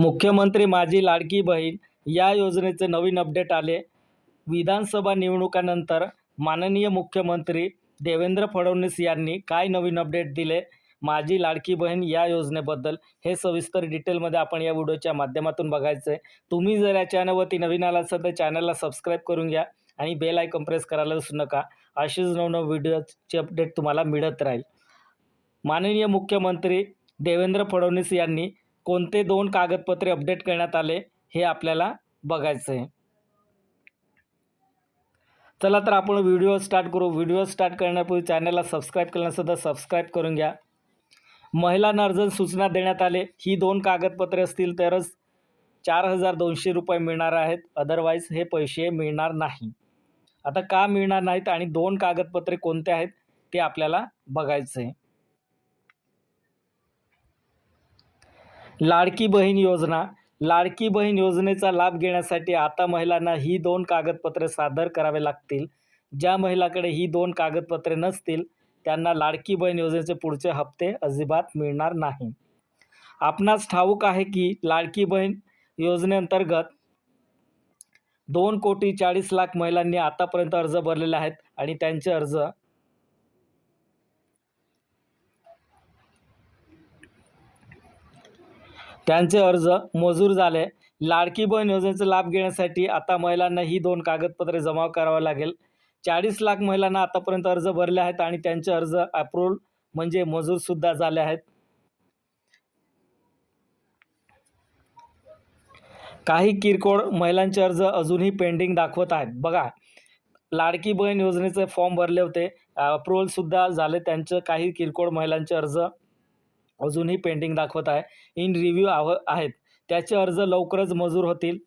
मुख्यमंत्री माझी लाडकी बहीण या योजनेचे नवीन अपडेट आले. विधानसभा निवडणुकानंतर माननीय मुख्यमंत्री देवेंद्र फडणवीस यांनी काय नवीन अपडेट दिले? माझी लाडकी बहीण या योजनेबद्दल हे सविस्तर डिटेलमध्ये आपण या व्हिडिओच्या माध्यमातून बघायचं आहे तुम्ही जर या चॅनलवरती नवीन आला असाल तर चॅनलला सबस्क्राईब करून घ्या आणि बेल आयकॉन प्रेस करायला विसरू नका. अशीच नवनव व्हिडिओचे अपडेट तुम्हाला मिळत राहील. माननीय मुख्यमंत्री देवेंद्र फडणवीस यांनी कोणते दोन कागदपत्रे अपडेट करण्यात आले हे आपल्याला बघायचं आहे चला तर आपण व्हिडिओ स्टार्ट करू. व्हिडिओ स्टार्ट करण्यापूर्वी चॅनलला सबस्क्राईब करण्यासुद्धा सबस्क्राईब करून घ्या. महिलांना अर्जन सूचना देण्यात आले. ही दोन कागदपत्रे असतील तरच चार हजार दोनशे रुपये मिळणार आहेत. अदरवाईज हे पैसे मिळणार नाही. आता का मिळणार नाहीत आणि दोन कागदपत्रे कोणते आहेत ते आपल्याला बघायचं आहे लाडकी बहीण योजना. लाडकी बहीण योजनेचा लाभ घेण्यासाठी आता महिलांना ही दोन कागदपत्रे सादर करावे लागतील. ज्या महिलाकडे ही दोन कागदपत्रे नसतील त्यांना लाडकी बहीण योजनेचे पुढचे हप्ते अजिबात मिळणार नाही. आपणास ठाऊक आहे की लाडकी बहीण योजनेअंतर्गत दोन कोटी चाळीस लाख महिलांनी आतापर्यंत अर्ज भरलेले आहेत आणि त्यांचे अर्ज त्यांचे अर्ज मंजूर झाले. लाडकी बहीण योजनेचा लाभ घेण्यासाठी आता महिलांना ही दोन कागदपत्रे जमा करावं लागेल. चाळीस लाख महिलांना आतापर्यंत अर्ज भरले आहेत आणि त्यांचे अर्ज अप्रूव्ह म्हणजे मंजूरसुद्धा झाले आहेत. काही किरकोळ महिलांचे अर्ज अजूनही पेंडिंग दाखवत आहेत. बघा लाडकी बहीण योजनेचे फॉर्म भरले होते. अप्रुव्हलसुद्धा झाले. त्यांचं काही किरकोळ महिलांचे अर्ज अजूनही पेंडिंग दाखवत आहे. इन रिव्ह्यू आव आहेत. त्याचे अर्ज लवकरच मंजूर होतील.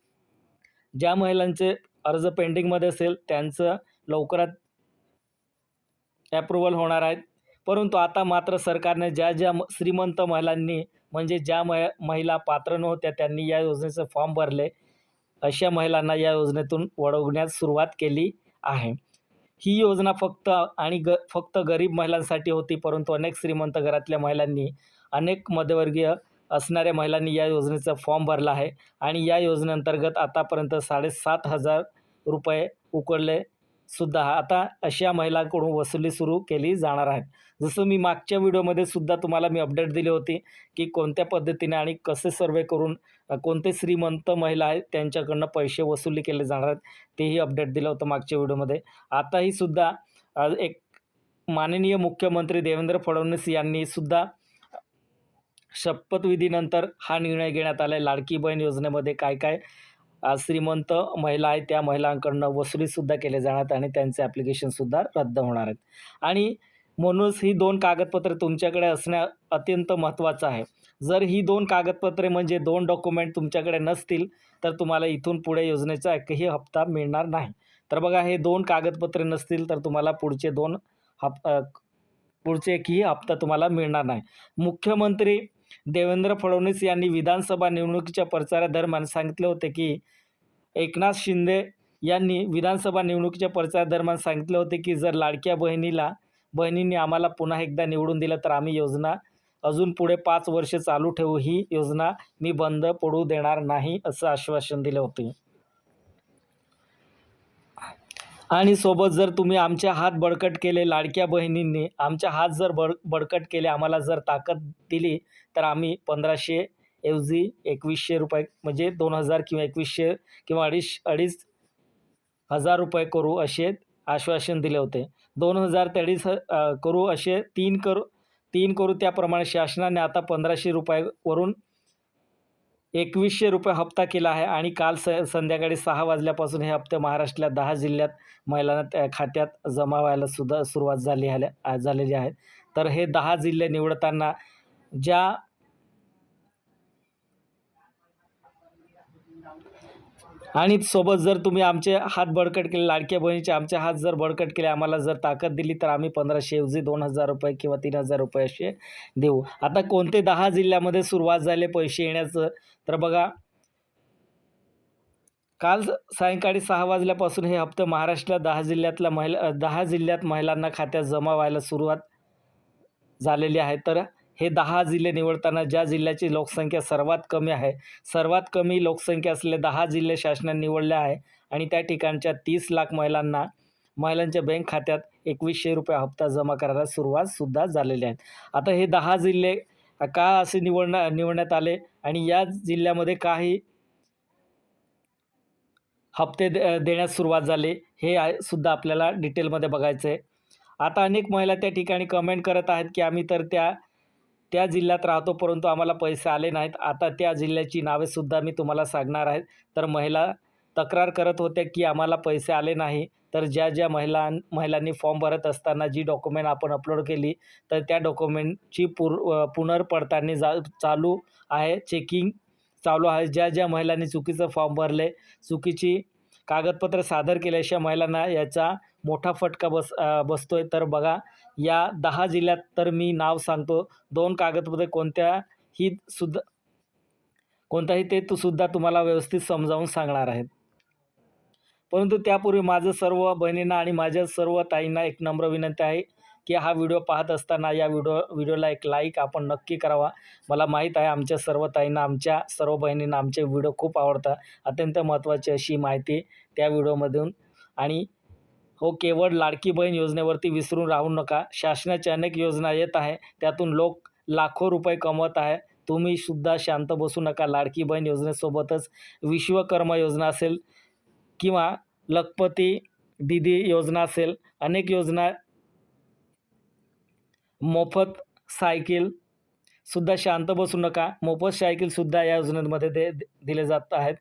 ज्या महिलांचे अर्ज पेंडिंगमध्ये असेल त्यांचं लवकरात ॲप्रुव्हल होणार आहेत परंतु आता मात्र सरकारने ज्या ज्या म- श्रीमंत महिलांनी म्हणजे ज्या मह महिला पात्र नव्हत्या त्यांनी या योजनेचे फॉर्म भरले अशा महिलांना या योजनेतून वळवण्यास सुरुवात केली आहे. ही योजना फक्त आणि ग फक्त गरीब महिलांसाठी होती परंतु अनेक श्रीमंत घरातल्या महिलांनी अनेक मध्यवर्गीय असणाऱ्या महिलांनी या योजनेचा फॉर्म भरला आहे. आणि या योजनेअंतर्गत आतापर्यंत साडेसात हजार रुपये उकडले सुद्धा आता अशा महिलांकडून वसुली सुरू केली जाणार आहे जसं मी मागच्या व्हिडिओमध्ये सुद्धा तुम्हाला मी अपडेट दिली होती की कोणत्या पद्धतीने आणि कसे सर्वे करून कोणते श्रीमंत महिला आहेत त्यांच्याकडनं पैसे वसुली केले जाणार आहेत तेही अपडेट दिलं होतं मागच्या व्हिडिओमध्ये. आताही सुद्धा एक माननीय मुख्यमंत्री देवेंद्र फडणवीस यांनी सुद्धा शपथविधीनंतर हा निर्णय घेण्यात आला आहे लाडकी बहीण योजनेमध्ये काय काय श्रीमंत महिला आहेत त्या महिलांकडनं वसुलीसुद्धा केले जाणार आणि त्यांचे ॲप्लिकेशनसुद्धा रद्द होणार आहेत. आणि म्हणूनच ही दोन कागदपत्रे तुमच्याकडे असणं अत्यंत महत्त्वाचं आहे. जर ही दोन कागदपत्रे म्हणजे दोन डॉक्युमेंट तुमच्याकडे नसतील तर तुम्हाला इथून पुढे योजनेचा एकही हप्ता मिळणार नाही. तर बघा हे दोन कागदपत्रे नसतील तर तुम्हाला पुढचे दोन हप पुढचे एकही हप्ता तुम्हाला मिळणार नाही. मुख्यमंत्री देवेंद्र फडणवीस यांनी विधानसभा निवडणुकीच्या प्रचारादरम्यान सांगितले होते की एकनाथ शिंदे यांनी विधानसभा निवडणुकीच्या प्रचारादरम्यान सांगितले होते की जर लाडक्या बहिणीला बहिणींनी आम्हाला पुन्हा एकदा निवडून दिलं तर आम्ही योजना अजून पुढे पाच वर्ष चालू ठेवू ही योजना मी बंद पडू देणार नाही असं आश्वासन दिले होते. आणि सोबत जर तुम्ही आमचे हात बळकट केले लाडक्या बहिणींनी आमचे हात जर बळ बळकट केले आम्हाला जर ताकद दिली तर आम्ही पंधराशे ऐवजी एकवीसशे रुपये म्हणजे दोन हजार किंवा एकवीसशे किंवा अडीच अडीच हजार रुपये करू असे आश्वासन दिले होते. दोन हजार ते अडीच करू असे तीन करू तीन करू त्याप्रमाणे शासनाने आता पंधराशे रुपयावरून एकवीसशे रुपये हप्ता केला आहे आणि काल स संध्याकाळी सहा वाजल्यापासून हे हप्ते महाराष्ट्रातल्या दहा जिल्ह्यात महिलांना त्या खात्यात जमा व्हायला सुद्धा सुरुवात झाली आल्या झालेली आहे. तर हे दहा जिल्हे निवडताना ज्या आणि सोबत जर तुम्ही आमचे हात बळकट केले लाडक्या बहिणीचे आमचे हात जर बळकट केले आम्हाला जर ताकद दिली तर आम्ही पंधराशे ऐवजी दोन हजार रुपये किंवा तीन हजार रुपये असे देऊ. आता कोणते दहा जिल्ह्यामध्ये सुरुवात झाले पैसे येण्याचं? तर बघा काल सायंकाळी सहा वाजल्यापासून हे हप्ते महाराष्ट्रात दहा जिल्ह्यातल्या महिला दहा जिल्ह्यात महिलांना खात्यात जमा व्हायला सुरुवात झालेली आहे. तर हे दहा जिल्हे निवडताना ज्या जिल्ह्याची लोकसंख्या सर्वात कमी आहे सर्वात कमी लोकसंख्या असलेले दहा जिल्हे शासनाने निवडले आहे आणि त्या ठिकाणच्या तीस लाख महिलांना महिलांच्या बँक खात्यात एकवीसशे रुपये हप्ता जमा करायला सुरुवातसुद्धा झालेली आहे. आता हे दहा जिल्हे का असे निवडण्या निवडण्यात आले आणि या जिल्ह्यामध्ये काही हप्ते दे देण्यास सुरुवात झाली हे सुद्धा आपल्याला डिटेलमध्ये बघायचं आहे आता अनेक महिला त्या ठिकाणी कमेंट करत आहेत की आम्ही तर त्या त्या जिल्ह्यात राहतो परंतु आम्हाला पैसे आले नाहीत. आता त्या जिल्ह्याची नावेसुद्धा मी तुम्हाला सांगणार आहेत तर महिला तक्रार करत होत्या की आम्हाला पैसे आले नाही. तर ज्या ज्या महिला महिलांनी फॉर्म भरत असताना जी डॉक्युमेंट आपण अपलोड केली तर त्या डॉक्युमेंटची पुर पुनर्पडताळणी जा चालू आहे. चेकिंग चालू आहे. ज्या ज्या महिलांनी चुकीचं फॉर्म भरले चुकीची कागदपत्र सादर केल्याशिवाय महिलांना याचा मोठा फटका बस बसतोय. तर बघा या दहा जिल्ह्यात तर मी नाव सांगतो. दोन कागदपत्रे कोणत्याही सुद्धा कोणताही ते तू सुद्धा तुम्हाला व्यवस्थित समजावून सांगणार आहेत. परंतु त्यापूर्वी माझं सर्व बहिणींना आणि माझ्या सर्व ताईंना एक नम्र विनंती आहे. की हा व्हिडिओ पाहत असताना या व्हिडिओ व्हिडिओला एक लाईक आपण नक्की करावा. मला माहीत आहे आमच्या सर्व ताईंना आमच्या सर्व बहिणींना आमचे व्हिडिओ खूप आवडतात. अत्यंत महत्त्वाची अशी माहिती त्या व्हिडिओमधून. आणि हो केवळ लाडकी बहीण योजनेवरती विसरून राहू नका. शासनाच्या अनेक योजना येत आहे. त्यातून लोक लाखो रुपये कमवत आहे. तुम्ही सुद्धा शांत बसू नका. लाडकी बहीण योजनेसोबतच विश्वकर्मा योजना असेल किंवा लखपती दिदी योजना असेल अनेक योजना मोफत सायकल सुद्धा शांत बसू नका. मोफत सायकलसुद्धा या योजनेमध्ये दे दिले जात आहेत.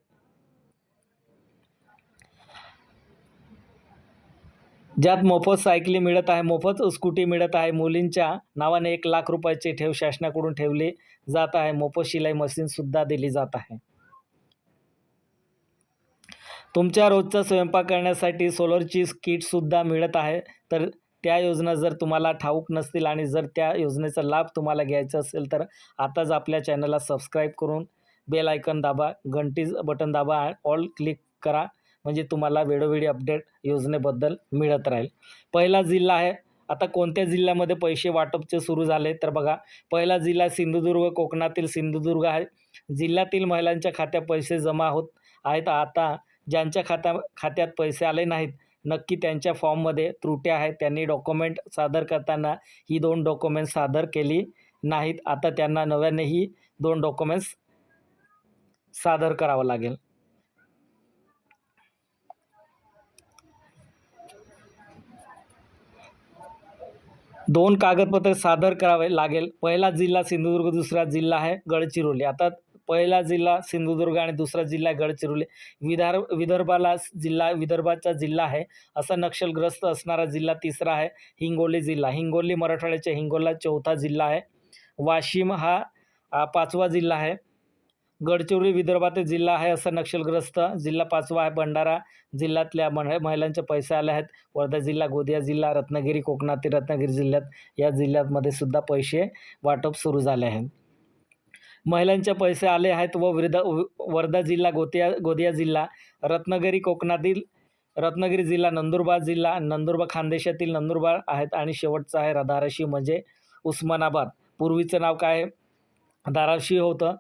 ज्यात मोफत सायकली मिळत आहे मोफत स्कूटी मिळत आहे मुलींच्या नावाने एक लाख रुपयाचे ठेव शासनाकडून ठेवले जात आहे. मोफत शिलाई मशीनसुद्धा दिली जात आहे. तुमच्या रोजचा स्वयंपाक करण्यासाठी सोलरची किटसुद्धा मिळत आहे. तर त्या योजना जर तुम्हाला ठाऊक नसतील आणि जर त्या योजनेचा लाभ तुम्हाला घ्यायचा असेल तर आताच आपल्या चॅनलला सबस्क्राईब करून बेल आयकन दाबा घंटी बटन दाबा ऑल क्लिक करा म्हणजे तुम्हाला वेळोवेळी अपडेट योजनेबद्दल मिळत राहील. पहिला जिल्हा आहे आता कोणत्या जिल्ह्यामध्ये पैसे वाटपचे सुरू झाले तर बघा पहिला जिल्हा सिंधुदुर्ग कोकणातील सिंधुदुर्ग आहे. जिल्ह्यातील महिलांच्या खात्यात पैसे जमा होत आहेत आता ज्यांच्या खात्या खात्यात पैसे आले नाहीत नक्की त्यांच्या फॉर्ममध्ये त्रुट्या आहेत. त्यांनी डॉक्युमेंट सादर करताना ही दोन डॉक्युमेंट सादर केली नाहीत. आता त्यांना नव्याने ही दोन डॉक्युमेंट्स सादर करावं लागेल. दोन कागदपत्रे सादर करावे लागेल. पहिला जिल्हा सिंधुदुर्ग दुसरा जिल्हा आहे गडचिरोली. आता पहिला जिल्हा सिंधुदुर्ग आणि दुसरा जिल्हा गडचिरोली. विदर्भ विदर्भाला जिल्हा विदर्भाचा जिल्हा आहे असा नक्षलग्रस्त असणारा जिल्हा तिसरा आहे हिंगोली जिल्हा. हिंगोली मराठवाड्याच्या हिंगोला चौथा जिल्हा आहे. वाशिम हा पाचवा जिल्हा आहे. गडचिरोली विदर्भातील जिल्हा आहे असं नक्षलग्रस्त जिल्हा पाचवा आहे. भंडारा जिल्ह्यातल्या महिलांचे पैसे आले आहेत. वर्धा जिल्हा गोंदिया जिल्हा रत्नागिरी कोकणातील रत्नागिरी जिल्ह्यात या जिल्ह्यामध्ये सुद्धा पैसे वाटप सुरू झाले आहे महिलांचे पैसे आले आहेत व विरदा वर्धा जिल्हा गोतिया गोंदिया जिल्हा रत्नागिरी कोकणातील रत्नागिरी जिल्हा नंदुरबार जिल्हा नंदुरबार खानदेशातील नंदुरबार आहेत आणि शेवटचं आहे धाराशिव म्हणजे उस्मानाबाद. पूर्वीचं नाव काय? धाराशिव होतं.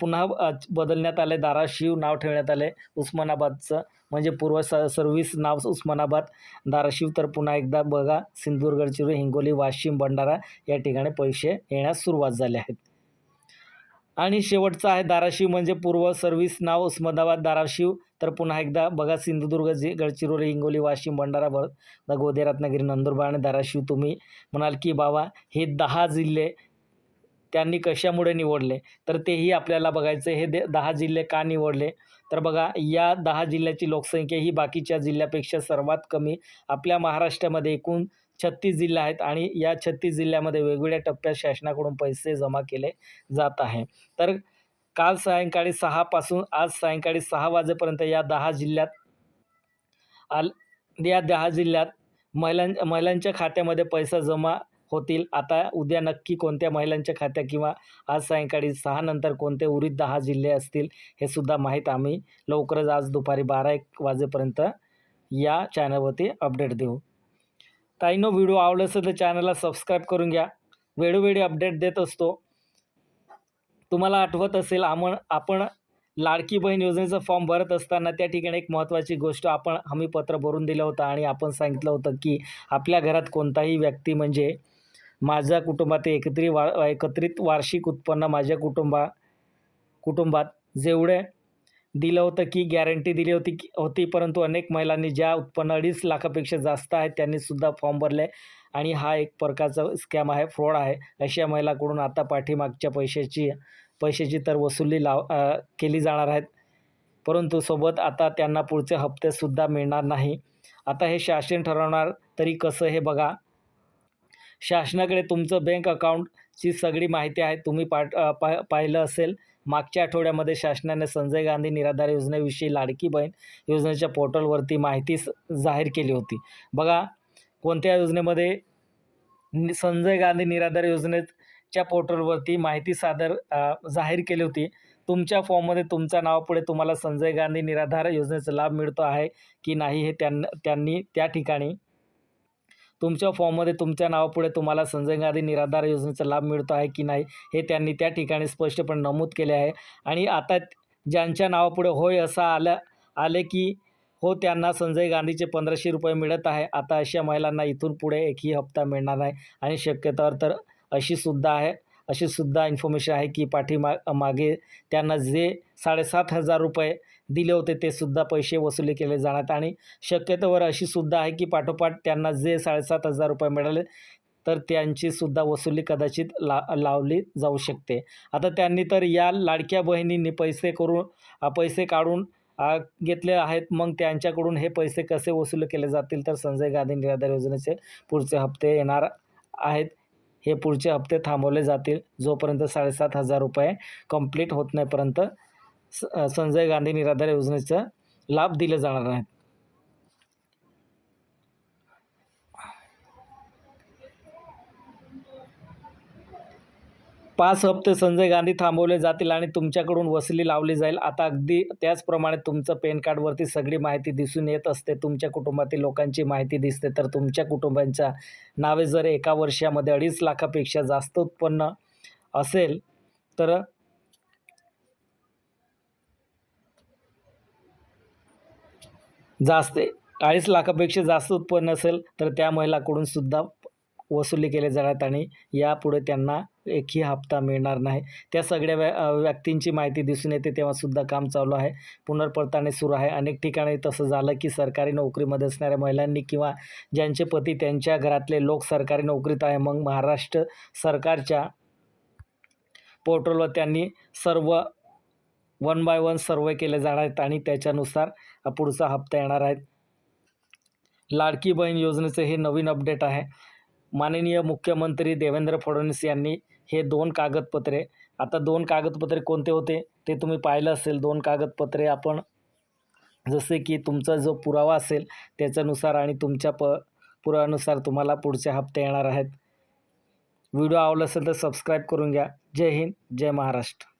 पुन्हा बदलण्यात आले धाराशिव नाव ठेवण्यात आले उस्मानाबादचं म्हणजे पूर्व स सर्व्हिस नाव उस्मानाबाद. धाराशिव तर पुन्हा एकदा बघा सिंधुदुर्ग गडचिरोली हिंगोली वाशिम भंडारा या ठिकाणी पैसे येण्यास सुरुवात झाली आहेत. आणि शेवटचं आहे धाराशिव म्हणजे पूर्व सर्व्हिस नाव उस्मानाबाद धाराशिव. तर पुन्हा एकदा बघा सिंधुदुर्ग जे गडचिरोली हिंगोली वाशिम भंडारा भर गोदे रत्नागिरी नंदुरबार आणि धाराशिव तुम्ही म्हणाल की बाबा हे दहा जिल्हे त्यांनी कशामुळे निवडले? तर तेही आपल्याला बघायचं हे दे दहा जिल्हे का निवडले? तर बघा या दहा जिल्ह्याची लोकसंख्या ही बाकीच्या जिल्ह्यापेक्षा सर्वात कमी आपल्या महाराष्ट्रामध्ये एकूण छत्तीस जिल्हे आहेत आणि या छत्तीस जिल्ह्यामध्ये वेगवेगळ्या टप्प्यात शासनाकडून पैसे जमा केले जात आहे. तर काल सायंकाळी सहापासून आज सायंकाळी सहा वाजेपर्यंत या दहा जिल्ह्यात आल या दहा जिल्ह्यात महिलां महिलांच्या खात्यामध्ये पैसा जमा होतील. आता उद्या नक्की कोणत्या महिलांच्या खात्या किंवा आज सायंकाळी सहा नंतर कोणते उरीत दहा जिल्हे असतील हे सुद्धा माहीत आम्ही लवकरच आज दुपारी बारा एक वाजेपर्यंत या चॅनलवरती अपडेट देऊ. ताईनो व्हिडिओ आवडला असेल तर चॅनलला सबस्क्राईब करून घ्या. वेळोवेळी अपडेट देत असतो. तुम्हाला आठवत असेल आमण आपण लाडकी बहीण योजनेचा फॉर्म भरत असताना त्या ठिकाणी एक महत्त्वाची गोष्ट आपण हमीपत्र भरून दिलं होतं आणि आपण सांगितलं होतं की आपल्या घरात कोणताही व्यक्ती म्हणजे माझ्या कुटुंबात एकत्रित वा एकत्रित वार्षिक उत्पन्न माझ्या कुटुंबा कुटुंबात जेवढे दिलं होतं की गॅरंटी दिली होती की होती परंतु अनेक महिलांनी ज्या उत्पन्न अडीच लाखापेक्षा जास्त आहे त्यांनीसुद्धा फॉर्म भरले. आणि हा एक प्रकारचा स्कॅम आहे फ्रॉड आहे. अशा महिलाकडून आता पाठीमागच्या पैशाची पैशाची तर वसुली लाव केली जाणार आहेत. परंतु सोबत आता त्यांना पुढचे हप्तेसुद्धा मिळणार नाही. आता हे शासन ठरवणार तरी कसं हे बघा. शासनाकडे तुमचं बँक अकाउंटची सगळी माहिती आहे. तुम्ही पाठ पा पाहिलं असेल. मागच्या आठवड्यामध्ये शासनाने संजय गांधी निराधार योजनेविषयी लाडकी बहीण योजनेच्या पोर्टलवरती माहिती स जाहीर केली होती. बघा कोणत्या योजनेमध्ये संजय गांधी निराधार योजनेच्या पोर्टलवरती माहिती सादर जाहीर केली होती? तुमच्या फॉर्ममध्ये तुमच्या नावापुढे तुम्हाला संजय गांधी निराधार योजनेचा लाभ मिळतो आहे की नाही हे त्यांना त्यांनी त्या ठिकाणी तुमच्या फॉर्ममध्ये तुमच्या नावापुढे तुम्हाला संजय गांधी निराधार योजनेचा लाभ मिळतो आहे की नाही हे त्यांनी त्या ठिकाणी स्पष्टपणे नमूद केले आहे. आणि आता ज्यांच्या नावापुढे होय असं आलं आले की हो त्यांना संजय गांधीचे पंधराशे रुपये मिळत आहे. आता अशा महिलांना इथून पुढे एकही हप्ता मिळणार नाही. आणि शक्यतोवर तर अशीसुद्धा आहे अशीसुद्धा इन्फॉर्मेशन आहे की पाठीमा मागे त्यांना जे साडेसात हजार रुपये दिले होते ते सुद्धा पैसे वसुली केले जाणार. आणि शक्यतोवर अशी सुद्धा आहे की पाठोपाठ त्यांना जे साडेसात हजार रुपये मिळाले तर त्यांची सुद्धा वसुली कदाचित ला लावली जाऊ शकते. आता त्यांनी तर या लाडक्या बहिणींनी पैसे करून पैसे काढून घेतले आहेत. मग त्यांच्याकडून हे पैसे कसे वसूल केले जातील? तर संजय गांधी निराधार योजनेचे पुढचे हप्ते येणार आहेत. हे पुढचे हप्ते थांबवले जातील जोपर्यंत साडेसात हजार रुपये कंप्लीट होत नाहीपर्यंत संजय गांधी निराधार योजनेचा लाभ दिले जाणार आहेत पाच हप्ते संजय गांधी थांबवले जातील आणि तुमच्याकडून वसुली लावली जाईल. आता अगदी त्याचप्रमाणे तुमचं पॅन कार्डवरती सगळी माहिती दिसून येत असते. तुमच्या कुटुंबातील लोकांची माहिती दिसते. तर तुमच्या कुटुंबांच्या नावे जर एका वर्षामध्ये अडीच लाखापेक्षा जास्त उत्पन्न असेल तर जास्त अडीच लाखापेक्षा जास्त उत्पन्न असेल तर त्या महिलाकडून सुद्धा वसुली केले जाणार आणि यापुढे त्यांना एकही हप्ता मिळणार नाही. त्या सगळ्या व्या व्यक्तींची माहिती दिसून येते तेव्हासुद्धा काम चालू आहे. पुनर्पडताळणी सुरू आहे. अनेक ठिकाणी तसं झालं की सरकारी नोकरीमध्ये असणाऱ्या महिलांनी किंवा ज्यांचे पती त्यांच्या घरातले लोक सरकारी नोकरीत आहे मग महाराष्ट्र सरकारच्या पोर्टलवर त्यांनी सर्व वन बाय वन सर्वे केले जाणार आहेत आणि त्याच्यानुसार पुढचा हप्ता येणार आहेत लाडकी बहीण योजनेचं हे नवीन अपडेट आहे. माननीय मुख्यमंत्री देवेंद्र फडणवीस यांनी हे दोन कागदपत्रे आता दोन कागदपत्रे कोणते होते ते तुम्ही पाहिलं असेल. दोन कागदपत्रे आपण जसे की तुमचा जो पुरावा असेल त्याच्यानुसार आणि तुमच्या प पुराव्यानुसार तुम्हाला पुढचे हप्ते येणार आहेत. व्हिडिओ आवडला असेल तर सबस्क्राईब करून घ्या. जय हिंद जय महाराष्ट्र.